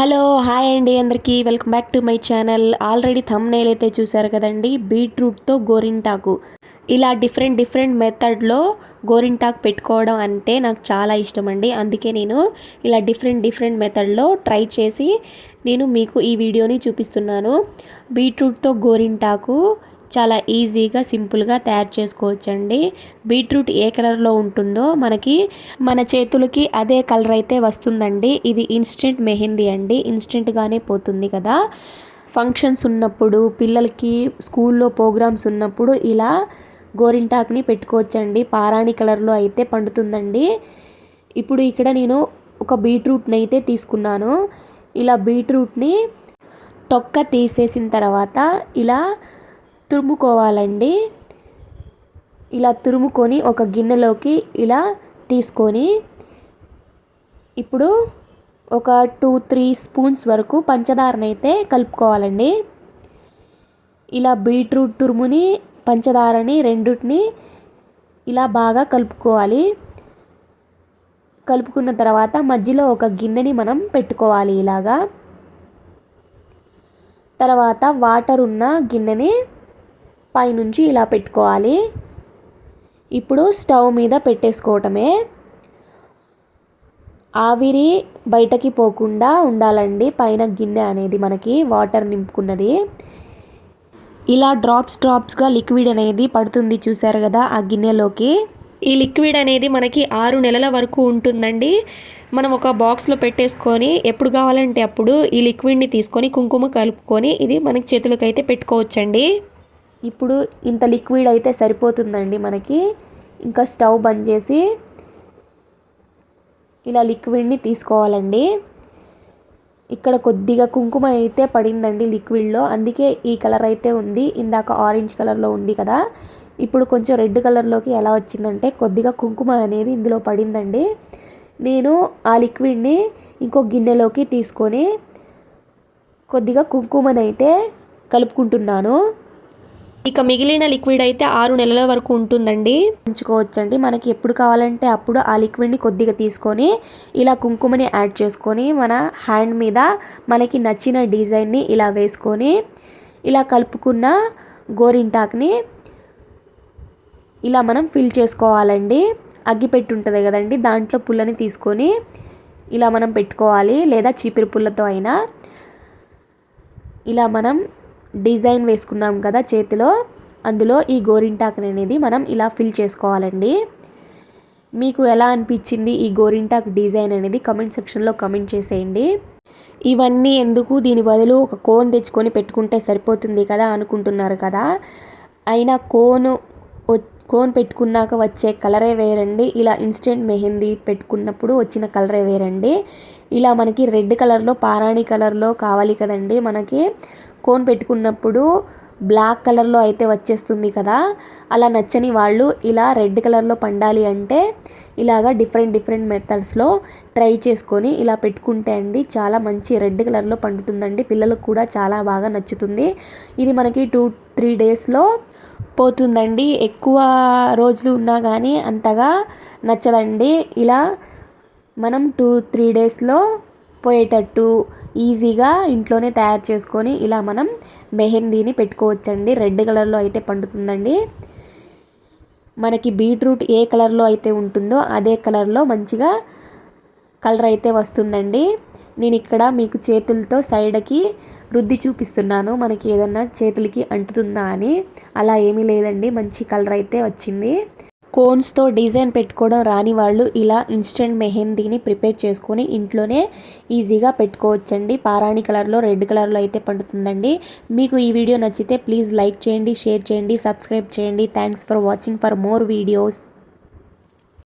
Hello hi అండి అందరికీ. Welcome back to my channel. Already thumbnail అయితే చూసారు కదండి. బీట్రూట్తో గోరింటాకు. ఇలా డిఫరెంట్ డిఫరెంట్ మెథడ్లో గోరింటాకు పెట్టుకోవడం అంటే నాకు చాలా ఇష్టం అండి అందుకే నేను ఇలా డిఫరెంట్ డిఫరెంట్ మెథడ్లో ట్రై చేసి నేను మీకు ఈ వీడియోని చూపిస్తున్నాను. బీట్రూట్తో గోరింటాకు చాలా ఈజీగా సింపుల్గా తయారు చేసుకోవచ్చండి. బీట్రూట్ ఏ కలర్లో ఉంటుందో మనకి మన చేతులకి అదే కలర్ అయితే వస్తుందండి. ఇది ఇన్స్టెంట్ మెహందీ అండి. ఇన్స్టెంట్గానే పోతుంది కదా. ఫంక్షన్స్ ఉన్నప్పుడు పిల్లలకి స్కూల్లో ప్రోగ్రామ్స్ ఉన్నప్పుడు ఇలా గోరింటాకుని పెట్టుకోవచ్చండి. పారాణి కలర్లో అయితే పండుతుందండి. ఇప్పుడు ఇక్కడ నేను ఒక బీట్రూట్ని అయితే తీసుకున్నాను. ఇలా బీట్రూట్ని తొక్క తీసేసిన తర్వాత ఇలా తురుముకోవాలండి. ఇలా తురుముకొని ఒక గిన్నెలోకి ఇలా తీసుకొని ఇప్పుడు ఒక టూ త్రీ స్పూన్స్ వరకు పంచదారనైతే కలుపుకోవాలండి. ఇలా బీట్రూట్ తురుముని పంచదారని రెండుటిని ఇలా బాగా కలుపుకోవాలి. కలుపుకున్న తర్వాత మధ్యలో ఒక గిన్నెని మనం పెట్టుకోవాలి ఇలాగా. తర్వాత వాటర్ ఉన్న గిన్నెని పైనుంచి ఇలా పెట్టుకోవాలి. ఇప్పుడు స్టవ్ మీద పెట్టేసుకోవటమే. ఆవిరి బయటకి పోకుండా ఉండాలండి. పైన గిన్నె అనేది మనకి వాటర్ నింపుకున్నది. ఇలా డ్రాప్స్ డ్రాప్స్గా లిక్విడ్ అనేది పడుతుంది చూసారు కదా ఆ గిన్నెలోకి. ఈ లిక్విడ్ అనేది మనకి ఆరు నెలల వరకు ఉంటుందండి. మనం ఒక బాక్స్లో పెట్టేసుకొని ఎప్పుడు కావాలంటే అప్పుడు ఈ లిక్విడ్ని తీసుకొని కుంకుమ కలుపుకొని ఇది మనకి చేతులకైతే పెట్టుకోవచ్చండి. ఇప్పుడు ఇంత లిక్విడ్ అయితే సరిపోతుందండి మనకి. ఇంకా స్టవ్ బంద్ చేసి ఇలా లిక్విడ్ని తీసుకోవాలండి. ఇక్కడ కొద్దిగా కుంకుమ అయితే పడిందండి లిక్విడ్లో అందుకే ఈ కలర్ అయితే ఉంది. ఇందాక ఆరెంజ్ కలర్లో ఉంది కదా. ఇప్పుడు కొంచెం రెడ్ కలర్లోకి ఎలా వచ్చిందంటే కొద్దిగా కుంకుమ అనేది ఇందులో పడిందండి. నేను ఆ లిక్విడ్ని ఇంకో గిన్నెలోకి తీసుకొని కొద్దిగా కుంకుమనైతే కలుపుకుంటున్నాను. ఇక మిగిలిన లిక్విడ్ అయితే ఆరు నెలల వరకు ఉంటుందండి. ఉంచుకోవచ్చండి. మనకి ఎప్పుడు కావాలంటే అప్పుడు ఆ లిక్విడ్ని కొద్దిగా తీసుకొని ఇలా కుంకుమని యాడ్ చేసుకొని మన హ్యాండ్ మీద మనకి నచ్చిన డిజైన్ని ఇలా వేసుకొని ఇలా కలుపుకున్న గోరింటాక్ని ఇలా మనం ఫిల్ చేసుకోవాలండి. అగ్గిపెట్టి ఉంటుంది కదండి. దాంట్లో పుల్లని తీసుకొని ఇలా మనం పెట్టుకోవాలి. లేదా చీపిరి పుల్లతో అయినా ఇలా మనం డిజైన్ వేసుకున్నాం కదా చేతిలో అందులో ఈ గోరింటాక్ అనేది మనం ఇలా ఫిల్ చేసుకోవాలండి. మీకు ఎలా అనిపించింది ఈ గోరింటాక్ డిజైన్ అనేది కమెంట్ సెక్షన్లో కమెంట్ చేసేయండి. ఇవన్నీ ఎందుకు? దీని బదులు ఒక కోన్ తెచ్చుకొని పెట్టుకుంటే సరిపోతుంది కదా అనుకుంటున్నారు కదా. అయినా కోను కోన్ పెట్టుకున్నాక వచ్చే కలరే వేరండి. ఇలా ఇన్స్టెంట్ మెహందీ పెట్టుకున్నప్పుడు వచ్చిన కలరే వేరండి. ఇలా మనకి రెడ్ కలర్లో పారాణి కలర్లో కావాలి కదండి. మనకి కోన్ పెట్టుకున్నప్పుడు బ్లాక్ కలర్లో అయితే వచ్చేస్తుంది కదా. అలా నచ్చని వాళ్ళు ఇలా రెడ్ కలర్లో పండాలి అంటే ఇలాగా డిఫరెంట్ డిఫరెంట్ మెథడ్స్లో ట్రై చేసుకొని ఇలా పెట్టుకుంటే అండి చాలా మంచి రెడ్ కలర్లో పండుతుందండి. పిల్లలకు కూడా చాలా బాగా నచ్చుతుంది. ఇది మనకి టూ త్రీ డేస్లో పోతుందండి ఎక్కువ రోజులు ఉన్నా కానీ అంతగా నచ్చదండి. ఇలా మనం టూ త్రీ డేస్లో పోయేటట్టు ఈజీగా ఇంట్లోనే తయారు చేసుకొని ఇలా మనం మెహందీని పెట్టుకోవచ్చండి. రెడ్ కలర్లో అయితే పండుతుందండి. మనకి బీట్రూట్ ఏ కలర్లో అయితే ఉంటుందో అదే కలర్లో మంచిగా కలర్ అయితే వస్తుందండి. నేను ఇక్కడ మీకు చేతులతో సైడ్కి రుద్ది చూపిస్తున్నాను. మనకి ఏదన్నా చేతులకి అంటుతుందా అని. అలా ఏమీ లేదండి. మంచి కలర్ అయితే వచ్చింది. కోన్స్తో డిజైన్ పెట్టుకోవడం రాని వాళ్ళు ఇలా ఇన్స్టెంట్ మెహందీని ప్రిపేర్ చేసుకొని ఇంట్లోనే ఈజీగా పెట్టుకోవచ్చండి. పారాణి కలర్లో రెడ్ కలర్లో అయితే పండుతుందండి. మీకు ఈ వీడియో నచ్చితే ప్లీజ్ లైక్ చేయండి షేర్ చేయండి సబ్స్క్రైబ్ చేయండి. Thanks for watching. For more videos.